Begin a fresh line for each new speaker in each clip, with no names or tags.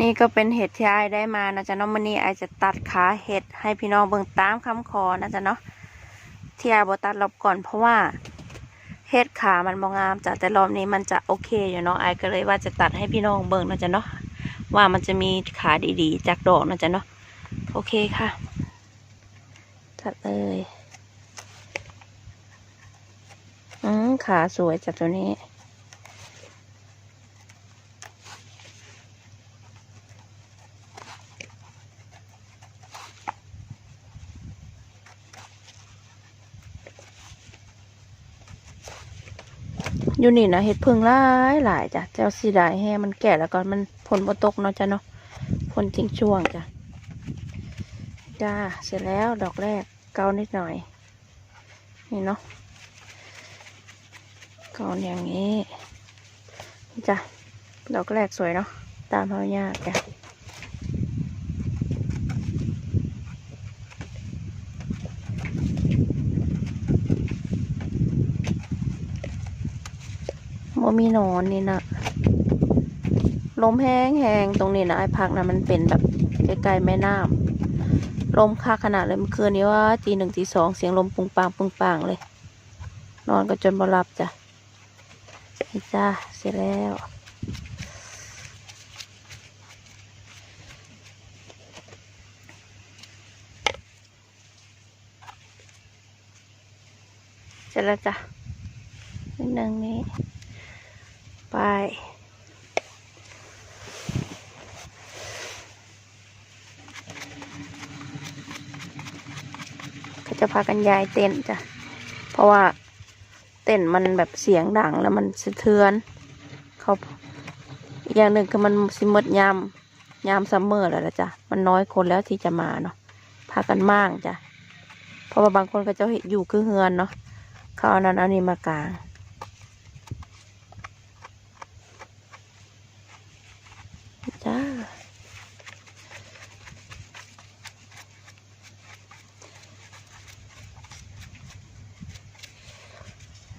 นี่ก็เป็นเห็ดที่ไอได้มานะจ๊ะเน้องมันนี้ไอจะตัดขาเห็ดให้พี่น้องเบิ่งตามคำขอนะจ๊ะเนาะที่ไอายบตัดรอบก่อนเพราะว่าเห็ดขามันบองามจ้ะแต่รอบนี้มันจะโอเคอยู่เนาะไอก็เลยว่าจะตัดให้พี่น้องเบิ่งนะจ๊ะเนาะว่ามันจะมีขาดีๆ จากดอกนะจ๊ะเนาะโอเคค่ะ ตัดเลยอืมขาสวยจ้ะตัวนี้ อยู่นี่นะเห็ดพึ่งหลายหลายจ้ะเจ้าสีดายแห่มันแก่แล้วก็มันผลบตกเนาะจ้ะเนาะผลจริงช่วงจ้ะจ้าเสร็จแล้วดอกแรกเกานิดหน่อย นี่เนาะเกาอย่างนี้จ้ะดอกแรกสวยเนาะตามเขายากจ้ะ มีนอนนี่นะลมแห้งแหงตรงนี้นะไอ้พักนะมันเป็นแบบใกล้ๆแม่น้ำลมค่าขนาดเลยเมื่อคืนนี้ว่าตีหนึ่งตีสองเสียงลมปุงปางปุงปางเลย นอนก็จนบ่หลับจ้ะจ้าเสร็จแล้วเสร็จแล้วจ้ะนิดนึงนี้ ไป ก็จะพากันย้ายเต็นจ้ะ เพราะว่าเต็นมันแบบเสียงดังแล้วมันสะเทือน เขาอีกอย่างหนึ่งคือมันสิหมดยามยามซัมเมอร์แล้วละจ้ะ มันน้อยคนแล้วที่จะมาเนาะ พากันมั่งจ้ะ เพราะว่าบางคนก็จะอยู่คือเฮือนเนาะ เขาเอานั้นเอานี้มากาง จ้า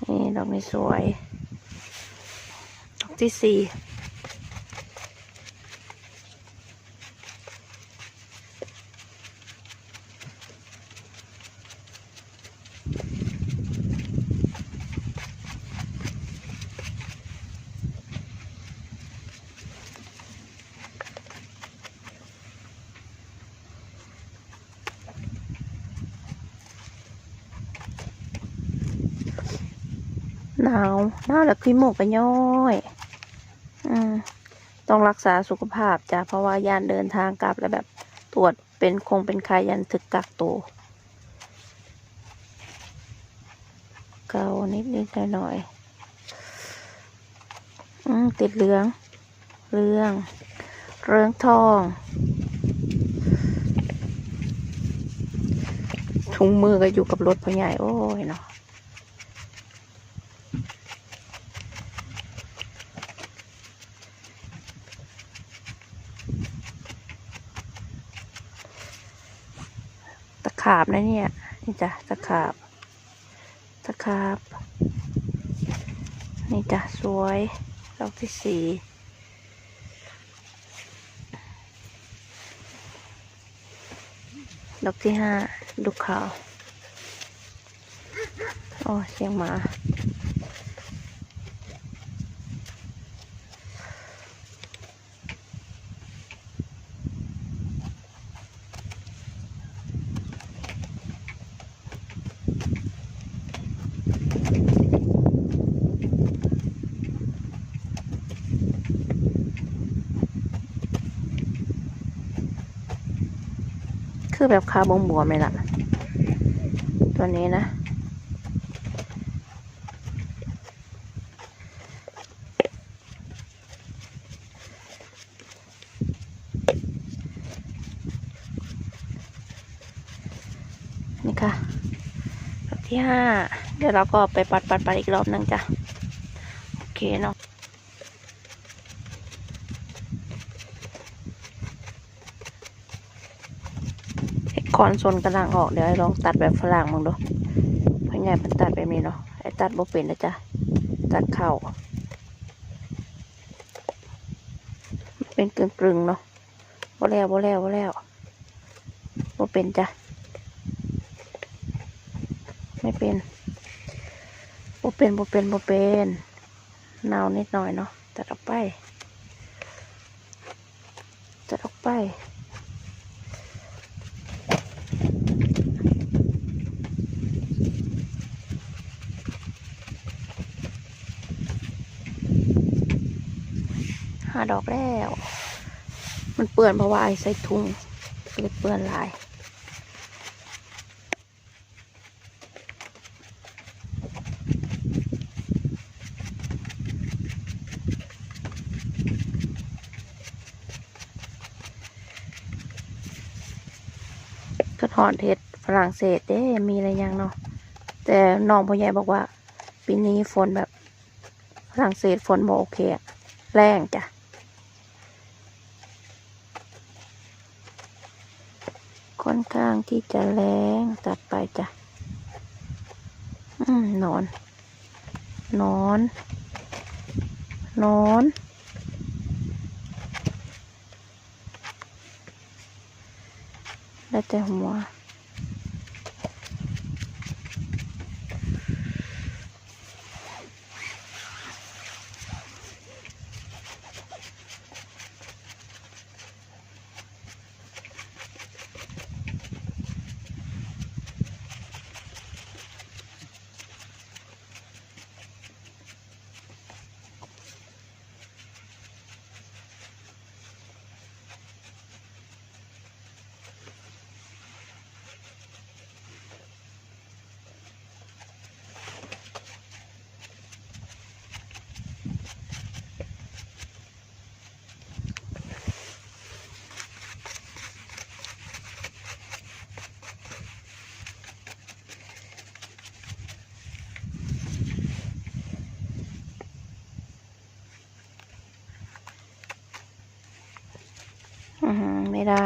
นี่ดอกนี้สวย ดอก ที่สี่หนาวหนาวแล้วขี้มูกก็ย้อย ต้องรักษาสุขภาพจ้ะเพราะว่ายานเดินทางกลับแล้วแบบตรวจเป็นคงเป็นใครยันถึกกักตัวเกานิดนิดหน่อยหน่อยๆอืมติดเหลืองเรื่องเรื่องทอง ถุงมือก็อยู่กับรถพ่อใหญ่โอ้ยเนาะ ขาบนะเนี่ย นี่จ้ะตะขาบตะขาบ นี่จ้ะสวยดอกที่สี่ดอกที่ห้าดูขาว โอ้เสียงหมา คือแบบคาบงบวมเลยล่ะ ตัวนี้นะ นี่ค่ะรอบที่ห้าเดี๋ยวเราก็ไปปัดปัดปัดอีกรอบหนึ่งจ้ะ โอเคเนาะ คอนโซนกำลังออกเดี๋ยวให้ลองตัดแบบฝรั่งมึงดูเพราะไงมันตัดแบบนี้เนาะไอ้ตัดบ่เป็นนะจ๊ะตัดเข่าเป็นกึ่งกึ่งๆเนาะบ่แล้วบ่แล้วบ่แล้วบ่เป็นจ้ะไม่เป็นบ่เป็นบ่เป็นบ่เป็นหนาวนิดหน่อยเนาะตัดออกไปตัดออกไป ดอกแล้ว มันเปื้อนเพราะว่าไอ้ใส่ถุงเลยเปื้อนลายก็ถอนเห็ดฝรั่งเศสเด้มีอะไรยังเนาะแต่น้องพ่อใหญ่บอกว่า ปีนี้ฝนแบบฝรั่งเศสฝนบ่โอเคอะแรงจ้ะ ค่อนข้างที่จะแรงตัดไปจ้ะอืมนอน นอน นอนแล้วแต่หัว ได้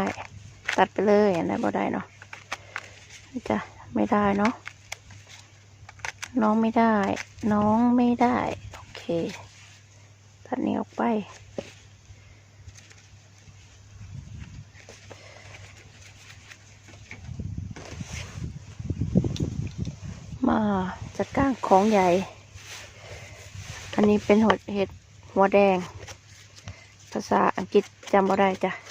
ตัดไปเลยอันนั้นบ่ได้เนาะจะไม่ได้เนาะน้องไม่ได้ น้องไม่ได้ โอเค ตัดนี้ออกไป มาจัดการของใหญ่ อันนี้เป็นหดเห็ดหัวแดง ภาษาอังกฤษจำบ่ได้จ้ะ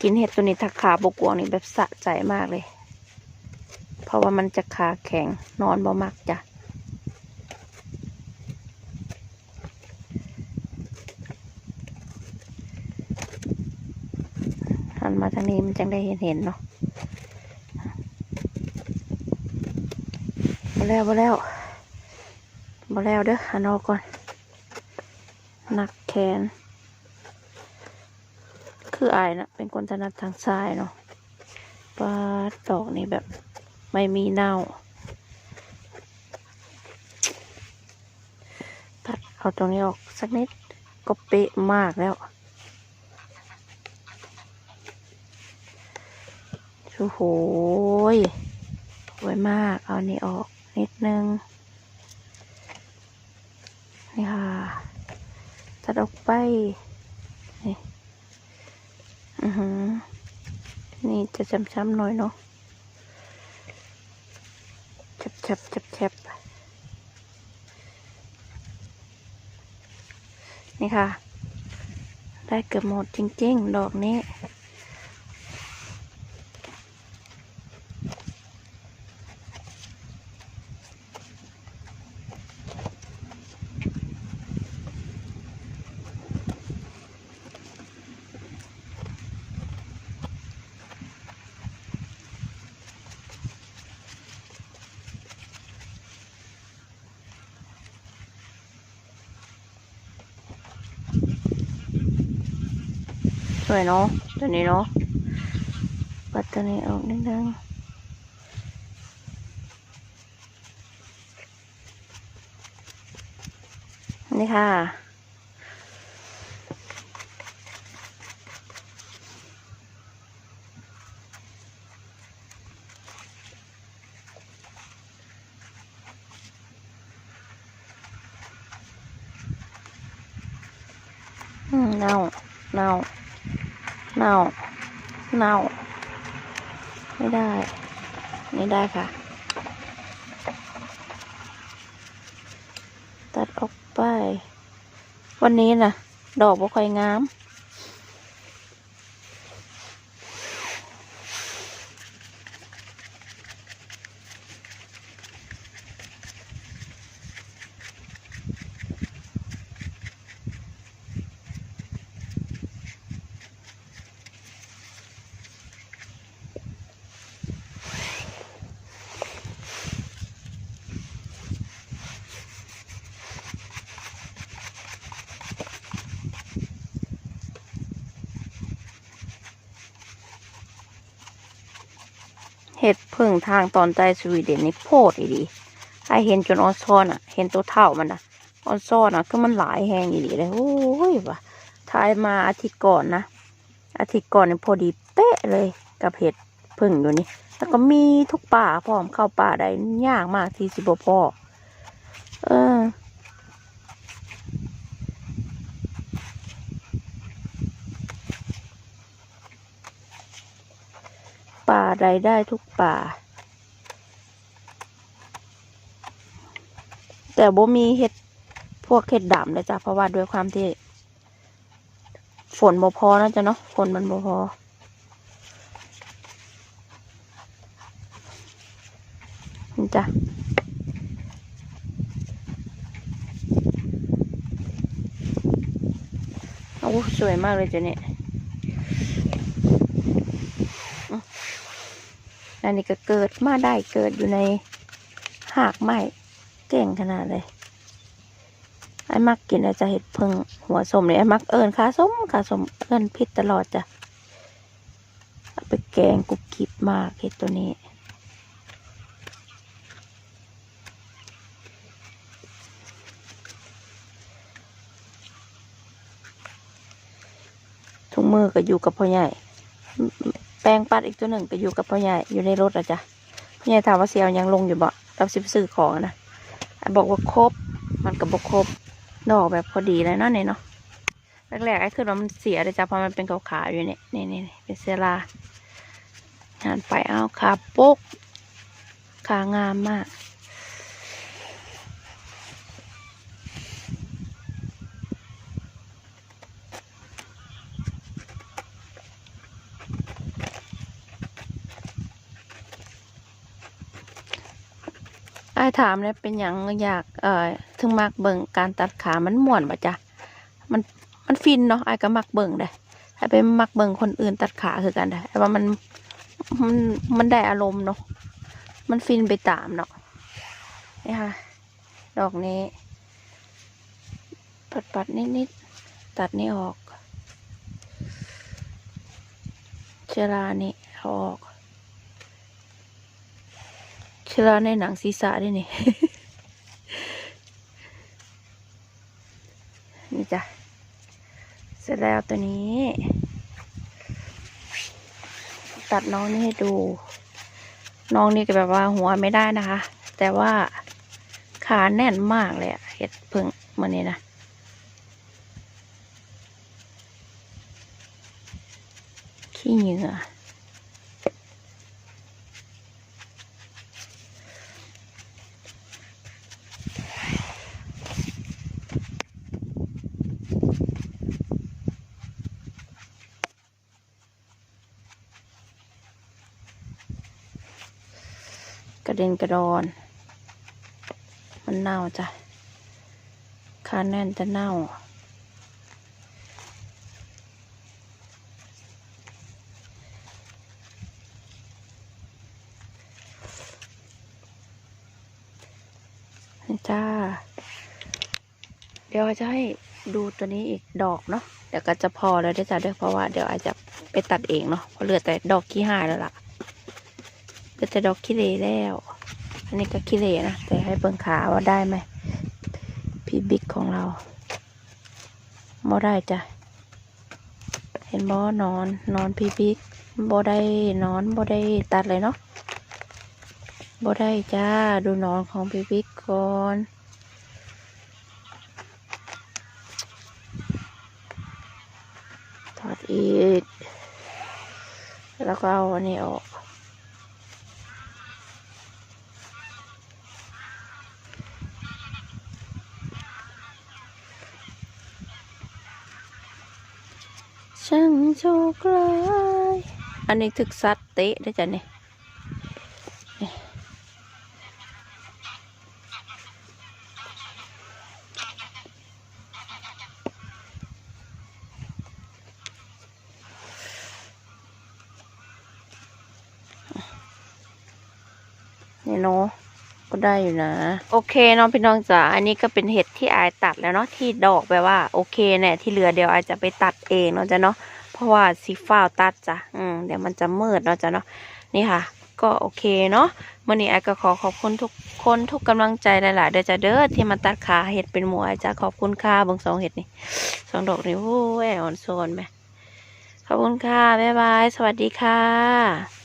กินเห็ดตัวนี้ถ้าขาบกวงนี่แบบสะใจมากเลย เพราะว่ามันจะขาแข็งนอนบ่มักจ้ะหันมาทางนี้มันจังได้เห็นเห็นเนาะบ่แล้วบ่แล้วบ่แล้วเด้อหันออกก่อนหนักแขน คืออายนะเป็นคนถนัดทางซ้ายเนาะปาดดอกนี่แบบไม่มีเน่าตัดเอาตรงนี้ออกสักนิดก็เป๊ะมากแล้วโอ้โหสวยมาก เอานี่ออกนิดนึง นี่ค่ะ ตัดออกไป นี่จะช้ำๆหน่อยเนาะชับชับชับๆนี่ค่ะ ได้เกือบหมดจริง ๆ ดอกนี้ วยเนาะตัวนี้เนาะปัดตัวนี้ออกนิดนึงนี่ค่ะอือืม เน่าเน่าเน่า เน่า ไม่ได้ ไม่ได้ค่ะ ตัดออกไป วันนี้นะดอกบ่ค่อยงาม พึ่งทางตอนใจสวีเดนนี่โพดอีดีไอเห็นจนออนซอนอะ เห็นตัวเท่ามันอะออนซอนอะ ก็มันหลายแหงอีดีเลยโอ้ยว่ะทายมาอาทิตย์ก่อนนะ อาทิตย์ก่อนเนี่ยพอดีเป๊ะเลยกับเห็ดพึ่งอยู่นี่ แล้วก็มีทุกป่าพร้อมเข้าป่าได้ยากมากที่สิบพ่อเออ ป่าใดได้ทุกป่า แต่บ่มีเห็ดพวกเห็ดดำเลยจ้ะเพราะว่าด้วยความที่ ฝนบ่พอนะจ๊ะเนาะฝนมันบ่พอจ้ะโอ้สวยมากเลยจ้ะเนี่ย อันนี้ก็เกิดมาได้เกิดอยู่ในหากไม้เก่งขนาดเลยไอ้มักกินอาจจะเห็ดพึ่งหัวสมเลยไอ้มักเอิญขาสมขาสมเอิญพิษตลอดจ้ะเอาไปแกงกุบกิบมากเห็ดตัวนี้ถุงมือก็อยู่กับพ่อใหญ่ ปลงปัดอีกตัวหนึ่งก็อยู่กับพ่อใหญ่อยู่ในรถอะจ้ะพ่อใหญ่ถามว่าเสียวยังลงอยู่บ่เราสิบซื้อของนะบอกว่าครบมันกับอกครบดอกแบบพอดีเลยเนาะเนี่ยเนาะแรกๆไอ้คือว่ามันเสียเลยจ้ะเพราะมันเป็นขาวๆอยู่เนี่ยนี่นี่เป็นเซลางานไปเอาขาปุ๊กขางามมาก ถามเนี่ยเป็นอย่างอยากเอ่อถึงมักเบิ่งการตัดขามันม่วนปะจ๊ะมันมันฟินเนาะไอ้ก็มักเบิ่งได้ไอ้ายไปมักเบิ่งคนอื่นตัดขาคือกันได้ไอ้ว่ามันมันมันได้อารมณ์เนาะมันฟินไปตามเนาะนี่ค่ะ ดอกนี้ ปัดปัดนิดนิดๆตัดนี่ออกเชอรานี่ออก ชื้อในหนังศีรษะด้วยนี่ นี่จ้ะ เสร็จแล้วตัวนี้ ตัดน้องนี่ให้ดู น้องนี่ก็แบบว่าหัวไม่ได้นะคะ แต่ว่าขาแน่นมากเลยอะเห็ดพึ่งมันนี่นะขี้เหงื่อ กระเด็นกระดอน มันเน่าจ้ะคาแน่นจะเน่านี่จ้า เดี๋ยวจะให้ดูตัวนี้อีกดอกเนาะ เดี๋ยวก็จะพอแล้วเด้จ้ะเด้วยเพราะว่าเดี๋ยวอาจจะไปตัดเองเนาะ เพราะเหลือแต่ดอกขี้หายแล้วล่ะ ก็จะดอกขี้เหร่แล้ว อันนี้ก็ขี้เหร่นะ แต่ให้เบิ่งขาว่าได้ไหม พี่บิ๊กของเราบ่ได้จ้ะ เห็นบ่นอน นอนพี่บิ๊กบ่ได้นอนบ่ได้ตัดเลยเนาะบ่ได้จ้า ดูนอนของพี่บิ๊กก่อนถอดอีก แล้วก็เอาอันนี้ออก ช่างโชคร้ายอันนี้ถึกซัดเตะได้จ้ะเนี่ยนี่นี่เนาะ ก็ได้อยู่นะ โอเคน้องพี่น้องจ๋าอันนี้ก็เป็นเห็ดที่อายตัดแล้วเนาะที่ดอกแปลว่า โอเคเนี่ยที่เหลือเดี๋ยวอายจะไปตัดเองเนาะจ้ะเนาะเพราะว่าสีฟ้าตัดจ้ะอืมเดี๋ยวมันจะมืดเนาะจ้ะเนาะนี่ค่ะ ก็โอเคเนาะมื่อนี้ไอก็ขอขอบคุณทุกคนทุกกำลังใจหลายๆเด้อจ้ะเด้อที่มาตัดขาเห็ดเป็นหมูไอจ้ะขอบคุณค่ะเบิ่งสองเห็ดนี่สองดอกนี่โอ้ยอ่อนโซนไหมขอบคุณค่ะบ๊ายบาย สวัสดีค่ะ